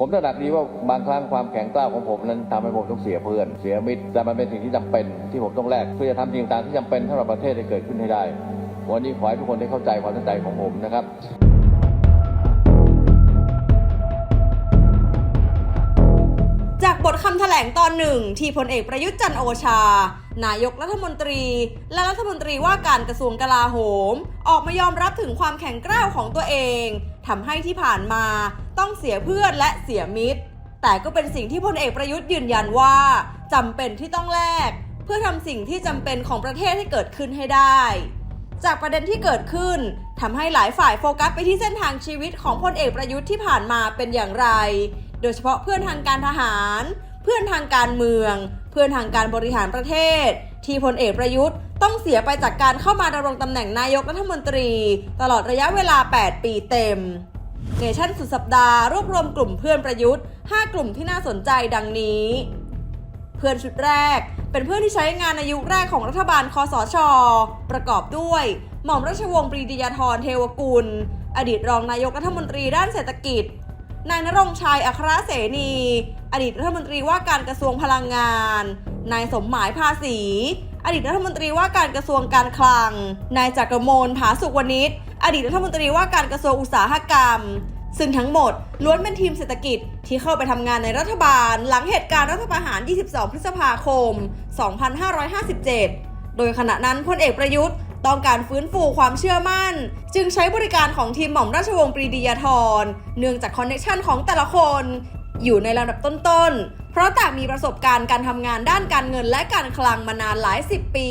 ผมตระหนักดีว่าบางครั้งความแข็งกร้าวของผมนั้นทำให้ผมต้องเสียเพื่อน เสียมิตร แต่มันเป็นสิ่งที่จำเป็นที่ผมต้องแลกเพื่อจะทำสิ่งต่างที่จำเป็นสำหรับประเทศให้เกิดขึ้นให้ได้ วันนี้ขอให้ทุกคนได้เข้าใจความตั้งใจของผมนะครับจากบทคำแถลงตอนหนึ่งที่พลเอกประยุทธ์จันโอชา นายกรัฐมนตรี และรัฐมนตรีว่าการกระทรวงกลาโหม ออกมายอมรับถึงความแข็งกร้าวของตัวเอง ทำให้ที่ผ่านมาต้องเสียเพื่อนและเสียมิตร แต่ก็เป็นสิ่งที่พลเอกประยุทธ์ยืนยันว่าจำเป็นที่ต้องแลกเพื่อทำสิ่งที่จำเป็นของประเทศให้เกิดขึ้นให้ได้ จากประเด็นที่เกิดขึ้นทำให้หลายฝ่ายโฟกัสไปที่เส้นทางชีวิตของพลเอกประยุทธ์ที่ผ่านมาเป็นอย่างไร โดยเฉพาะเพื่อนทางการทหาร เพื่อนทางการเมือง เพื่อนทางการบริหารประเทศ ที่พลเอกประยุทธ์ ต้องเสียไปจากการเข้ามาดำรงตำแหน่งนายกรัฐมนตรี ตลอดระยะเวลา 8 ปีเต็ม เนชั่นสุดสัปดาห์รวบรวมกลุ่มเพื่อนประยุทธ์ 5 กลุ่มที่น่าสนใจดังนี้ เพื่อนชุดแรก เป็นเพื่อนที่ใช้งานในยุคแรกของรัฐบาลคอสช ประกอบด้วย หม่อมราชวงศ์ปรีดียาธรเทวกุล อดีตรองนายกรัฐมนตรีด้านเศรษฐกิจ นายนรงชัยอัครเสนี อดีตรัฐมนตรีว่าการกระทรวงพลังงาน นายสมหมายภาษี อดีตรัฐมนตรีว่าการกระทรวงการคลัง นายจักรมลผาสุกวณิชอดีตรัฐมนตรีว่าการกระทรวงอุตสาหกรรม ซึ่งทั้งหมดล้วนเป็นทีมเศรษฐกิจที่เข้าไปทำงานในรัฐบาล หลังเหตุการณ์รัฐประหาร 22 พฤษภาคม 2557 โดยขณะนั้นพลเอกประยุทธ์ต้องการฟื้นฟูความเชื่อมั่น จึงใช้บริการของทีมหม่อมราชวงศ์ปรีดียาธรเนื่องจากคอนเนคชันของแต่ละคน อยู่ในระดับต้นๆ เพราะต่างมีประสบการณ์การทำงานด้านการเงินและการคลังมานานหลายสิบปี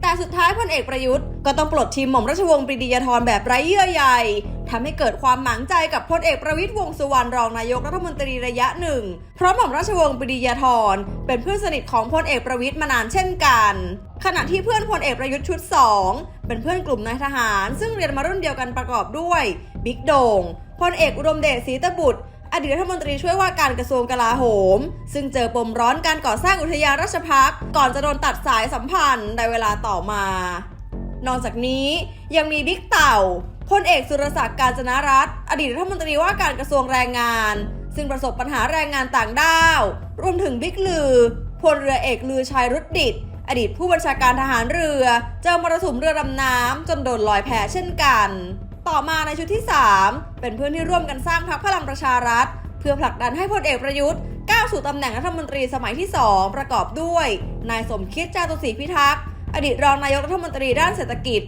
แต่สุดท้ายพลเอกประยุทธ์ก็ต้องปลดทีมหม่อมราชวงศ์ปรีดียาธรแบบไร้เยื่อใยทำให้เกิดความหมางใจกับพลเอกประวิตยวงสุวรรณรองนายกรัฐมนตรีระยะหนึ่ง เพราะหม่อมราชวงศ์ปรีดียาธรเป็นเพื่อนสนิทของพลเอกประวิตยมานานเช่นกัน ขณะที่เพื่อนพลเอกประยุทธ์ชุด 2 เป็นเพื่อนกลุ่มนายทหาร ซึ่งเรียนมารุ่นเดียวกันประกอบด้วยบิ๊กโด่งพลเอกอุดมเดชศรีตบุตร อดีตรัฐมนตรีช่วยว่าการกระทรวงกลาโหม ซึ่งเจอปมร้อนการก่อสร้างอุทยานราชพักก่อนจะโดนตัดสายสัมพันธ์ในเวลาต่อมา นอกจากนี้ยังมีบิ๊กเต่าพลเอกสุรศักดิ์การจนรัตน์อดีตรัฐมนตรีว่าการกระทรวงแรงงาน ซึ่งประสบปัญหาแรงงานต่างด้าว รวมถึงบิ๊กลือพลเรือเอกลือชัยรุดดิตอดีตผู้บัญชาการทหารเรือ เจอมรสุมเรือดำน้ำจนโดนลอยแพเช่นกัน ต่อมาในชุดที่ 3 เป็นเพื่อนที่ร่วมกันสร้างพรรคพลังประชารัฐ เพื่อผลักดันให้พลเอกประยุทธ์ก้าวสู่ตำแหน่งรัฐมนตรีสมัยที่ 2 ประกอบด้วย นายสมคิดจาตุศรีพิทักษ์อดีตรองนายกรัฐมนตรีด้านเศรษฐกิจ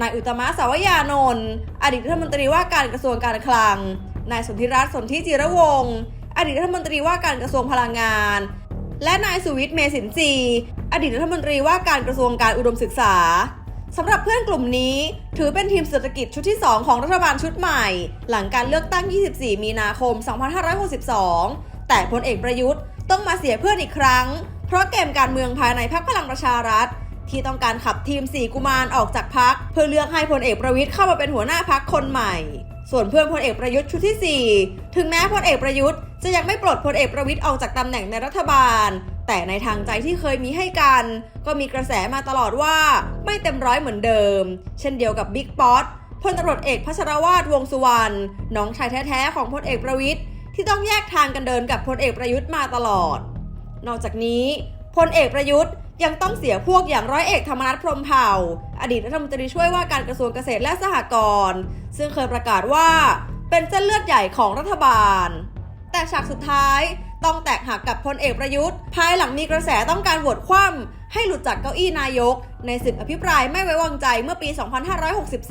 นายอุตมะสาวยานนท์อดีตรัฐมนตรีว่าการกระทรวงการคลัง นายสนธิรัตน์สนธิจิรวงศ์อดีตรัฐมนตรีว่าการกระทรวงพลังงาน และนายสุวิทย์เมสินทรีอดีตรัฐมนตรีว่าการกระทรวงการอุดมศึกษา สำหรับเพื่อนกลุ่มนี้ ถือเป็นทีมเศรษฐกิจชุดที่ 2 ของรัฐบาลชุดใหม่ หลังการเลือกตั้ง 24 มีนาคม 2562 แต่พลเอกประยุทธ์ต้องมาเสียเพื่อนอีกครั้ง เพราะเกมการเมืองภายในพรรคพลังประชารัฐ ที่ต้องการขับทีมสี่กุมารออกจากพักเพื่อเลือกให้พลเอกประวิทย์เข้ามาเป็นหัวหน้าพักคนใหม่ ส่วนเพื่อนพลเอกประยุทธ์ชุดที่ 4 ถึงแม้พลเอกประยุทธ์จะยังไม่ปลดพลเอกประวิทย์ออกจากตำแหน่งในรัฐบาล แต่ในทางใจที่เคยมีให้กัน ก็มีกระแสมาตลอดว่าไม่เต็มร้อยเหมือนเดิม เช่นเดียวกับบิ๊กป๊อตพลตำรวจเอกพัชรวาทวงสุวรรณน้องชายแท้ๆของพลเอกประวิทย์ที่ต้องแยกทางกันเดินกับพลเอกประยุทธ์มาตลอด นอกจากนี้พลเอกประยุทธ์ยังต้องเสียพวกอย่างร้อยเอกธรรมนัฐพรหมเผ่า อดีตรัฐมนตรีช่วยว่าการกระทรวงเกษตรและสหกรณ์ซึ่งเคยประกาศว่าเป็นเส้นเลือดใหญ่ของรัฐบาล แต่ฉากสุดท้าย ต้องแตกหักกับพลเอกประยุทธ์ ภายหลังมีกระแสต้องการโหวตคว่ำให้หลุดจากเก้าอี้นายก ในศึกอภิปรายไม่ไว้วางใจเมื่อปี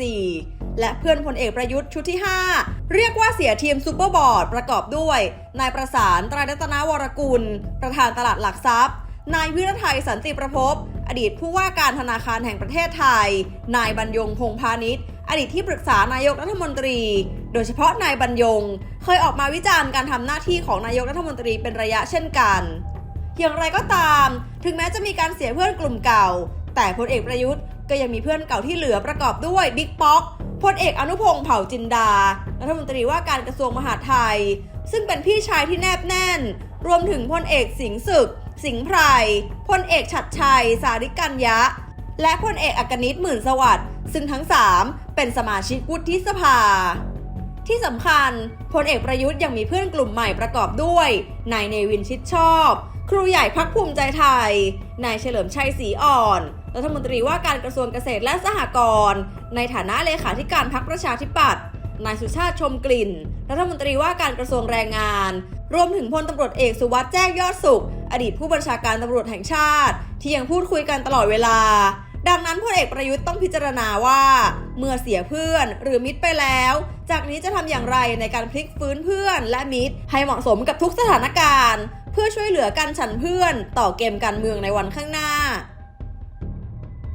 2564 และเพื่อนพลเอกประยุทธ์ชุดที่ 5 เรียกว่าเสียทีมซูเปอร์บอร์ดประกอบด้วย นายประสานตรรัตนาวรกุล ประธานตลาดหลักทรัพย์ นายวิรไทยสันติประพบอดีตผู้ว่าการธนาคารแห่งประเทศไทย นายบรรยงพงพาณิชย์ อดีตที่ปรึกษานายกรัฐมนตรี โดยเฉพาะนายบรรยง เคยออกมาวิจารณ์การทำหน้าที่ของนายกรัฐมนตรีเป็นระยะเช่นกัน อย่างไรก็ตาม ถึงแม้จะมีการเสียเพื่อนกลุ่มเก่า แต่พลเอกประยุทธ์ก็ยังมีเพื่อนเก่าที่เหลือประกอบด้วยบิ๊กป๊อกพลเอกอนุพงษ์เผ่าจินดา รัฐมนตรีว่าการกระทรวงมหาดไทย ซึ่งเป็นพี่ชายที่แนบแน่น รวมถึงพลเอกสิงห์ศึก สิงห์ไพรพลเอกฉัดชัย สาริกัญญะ และพลเอกอักนิตหมื่นสวัสดิ์ซึ่งทั้ง 3 เป็นสมาชิกวุฒิสภา ที่สำคัญพลเอกประยุทธ์ยังมีเพื่อนกลุ่มใหม่ประกอบด้วยนายเนวินชิดชอบ ครูใหญ่พักภูมิใจไทย นายเฉลิมชัยศรีอ่อนรัฐมนตรีว่าการกระทรวงเกษตรและสหกรณ์ในฐานะเลขาธิการพักประชาธิปัตย์นายสุชาติชมกลิ่น รัฐมนตรีว่าการกระทรวงแรงงาน รวมถึงพลตำรวจเอกสุวัสด์แจ้งยอดสุข อดีตผู้บัญชาการตำรวจแห่งชาติ ที่ยังพูดคุยกันตลอดเวลา ดังนั้นพลเอกประยุทธ์ต้องพิจารณาว่า เมื่อเสียเพื่อนหรือมิตรไปแล้ว จากนี้จะทำอย่างไรในการพลิกฟื้นเพื่อนและมิตร ให้เหมาะสมกับทุกสถานการณ์ เพื่อช่วยเหลือกันฉันเพื่อนต่อเกมการเมืองในวันข้างหน้า